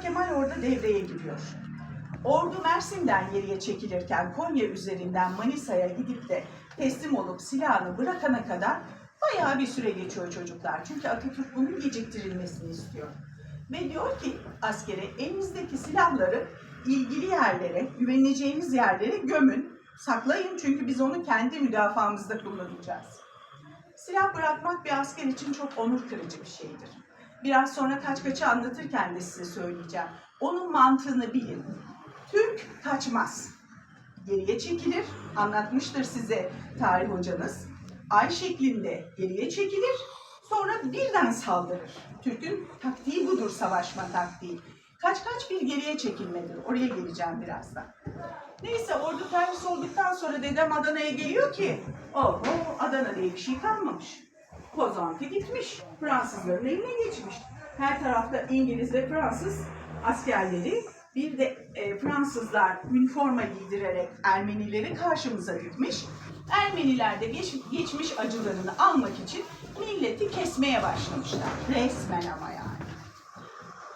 Kemal orada devreye giriyor. Ordu Mersin'den geriye çekilirken Konya üzerinden Manisa'ya gidip de teslim olup silahını bırakana kadar bayağı bir süre geçiyor çocuklar. Çünkü Atatürk bunun geciktirilmesini istiyor. Ve diyor ki askere elinizdeki silahları ilgili yerlere, güveneceğiniz yerlere gömün, saklayın çünkü biz onu kendi müdafaamızda kullanacağız. Silah bırakmak bir asker için çok onur kırıcı bir şeydir. Biraz sonra kaç kaçı anlatırken de size söyleyeceğim. Onun mantığını bilin. Türk kaçmaz. Geriye çekilir. Anlatmıştır size tarih hocanız. Ay şeklinde geriye çekilir. Sonra birden saldırır. Türk'ün taktiği budur savaşma taktiği. Kaç kaç bir geriye çekilmedir. Oraya geleceğim birazdan. Neyse ordu terhis olduktan sonra dedem Adana'ya geliyor ki oho Adana diye bir şey kalmamış. Kozantı gitmiş. Fransızların eline geçmiş. Her tarafta İngiliz ve Fransız askerleri bir de e, Fransızlar üniforma giydirerek Ermenileri karşımıza dikmiş. Ermeniler de geç- geçmiş acılarını almak için milleti kesmeye başlamışlar. Resmen ama yani.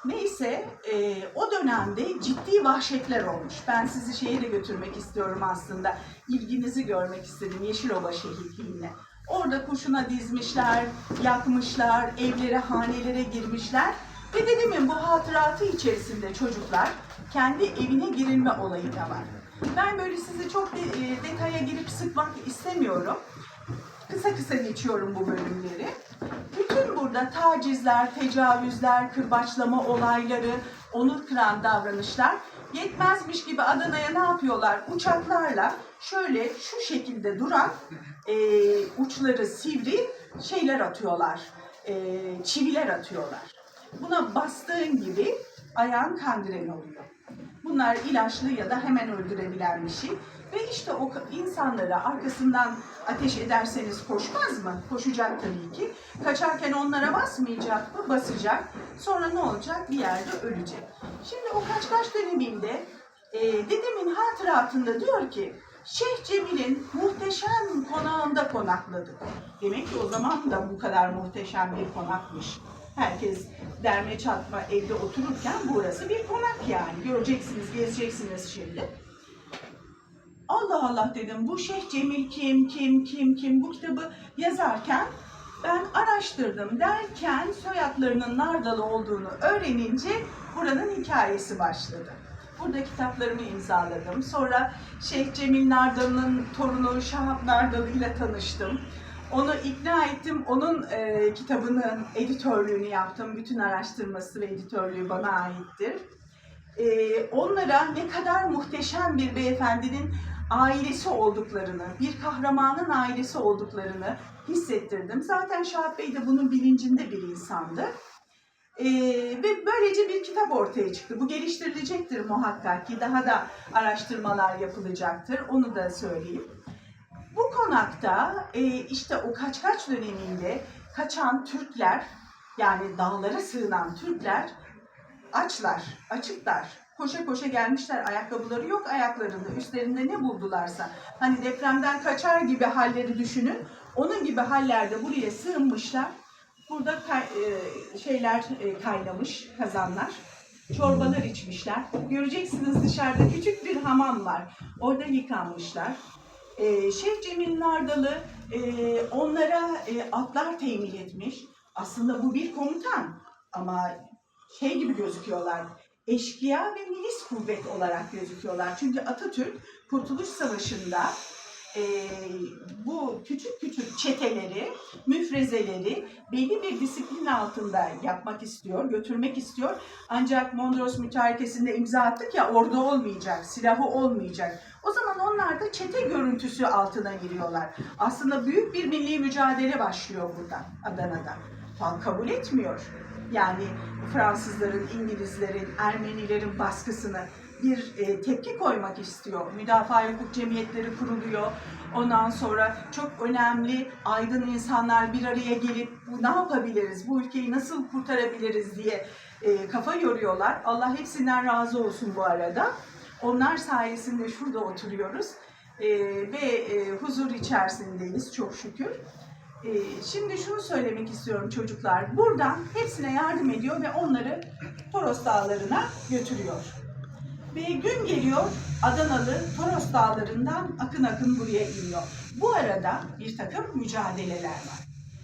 Neyse e, o dönemde ciddi vahşetler olmuş. Ben sizi şeye de götürmek istiyorum aslında. İlginizi görmek istedim Yeşilova şehitliğine. Orada kurşuna dizmişler, yakmışlar, evlere, hanelere girmişler. Ve dedemin bu hatıratı içerisinde çocuklar kendi evine girilme olayı da var. Ben böyle sizi çok de- e, detaya girip sıkmak istemiyorum. Kısa kısa geçiyorum bu bölümleri. Bütün burada tacizler, tecavüzler, kırbaçlama olayları, onur kıran davranışlar yetmezmiş gibi Adana'ya ne yapıyorlar? Uçaklarla şöyle şu şekilde duran e, uçları sivri şeyler atıyorlar, e, çiviler atıyorlar. Buna bastığın gibi ayağın kandren oluyor. Bunlar ilaçlı ya da hemen öldürebilen bir şey. Ve işte o insanlara arkasından ateş ederseniz koşmaz mı? Koşacak tabii ki. Kaçarken onlara basmayacak mı? Basacak. Sonra ne olacak? Bir yerde ölecek. Şimdi o kaç kaç döneminde e, dedemin hatıratında diyor ki Şeyh Cemil'in muhteşem konağında konakladık. Demek ki o zaman da bu kadar muhteşem bir konakmış. Herkes derme çatma evde otururken burası bir konak yani. Göreceksiniz, gezeceksiniz şimdi. Allah Allah dedim bu Şeyh Cemil kim, kim, kim, kim bu kitabı yazarken ben araştırdım derken soyadlarının Nardalı olduğunu öğrenince buranın hikayesi başladı. Burada kitaplarımı imzaladım. Sonra Şeyh Cemil Nardalı'nın torunu Şahap Nardalı ile tanıştım. Onu ikna ettim. Onun e, kitabının editörlüğünü yaptım. Bütün araştırması ve editörlüğü bana aittir. E, onlara ne kadar muhteşem bir beyefendinin ailesi olduklarını, bir kahramanın ailesi olduklarını hissettirdim. Zaten Şahap Bey de bunun bilincinde bir insandı. Ee, ve böylece bir kitap ortaya çıktı. Bu geliştirilecektir muhakkak ki. Daha da araştırmalar yapılacaktır. Onu da söyleyeyim. Bu konakta e, işte o kaç kaç döneminde kaçan Türkler yani dağlara sığınan Türkler açlar, açıklar. Koşa koşa gelmişler, ayakkabıları yok ayaklarında, üstlerinde ne buldularsa. Hani depremden kaçar gibi halleri düşünün. Onun gibi hallerde buraya sığınmışlar. Burada kay- e, şeyler e, kaynamış, kazanlar. Çorbalar içmişler. Göreceksiniz dışarıda küçük bir hamam var. Orada yıkanmışlar. E, Şeyh Cemil Nardalı e, onlara e, atlar temin etmiş. Aslında bu bir komutan ama şey gibi gözüküyorlar. Eşkıya ve milis kuvvet olarak gözüküyorlar. Çünkü Atatürk Kurtuluş Savaşı'nda e, bu küçük küçük çeteleri, müfrezeleri belli bir disiplin altında yapmak istiyor, götürmek istiyor. Ancak Mondros mütarekesinde imza attık ya orada olmayacak, silahı olmayacak. O zaman onlar da çete görüntüsü altına giriyorlar. Aslında büyük bir milli mücadele başlıyor burada, Adana'da. Halk kabul etmiyor. Yani Fransızların, İngilizlerin, Ermenilerin baskısını bir e, tepki koymak istiyor. Müdafaa hukuk cemiyetleri kuruluyor. Ondan sonra çok önemli aydın insanlar bir araya gelip bu ne yapabiliriz, bu ülkeyi nasıl kurtarabiliriz diye e, kafa yoruyorlar. Allah hepsinden razı olsun bu arada. Onlar sayesinde şurada oturuyoruz e, ve e, huzur içerisindeyiz çok şükür. Ee, şimdi şunu söylemek istiyorum çocuklar. Buradan hepsine yardım ediyor ve onları Toros Dağları'na götürüyor. Ve gün geliyor Adanalı Toros Dağları'ndan akın akın buraya iniyor. Bu arada bir takım mücadeleler var.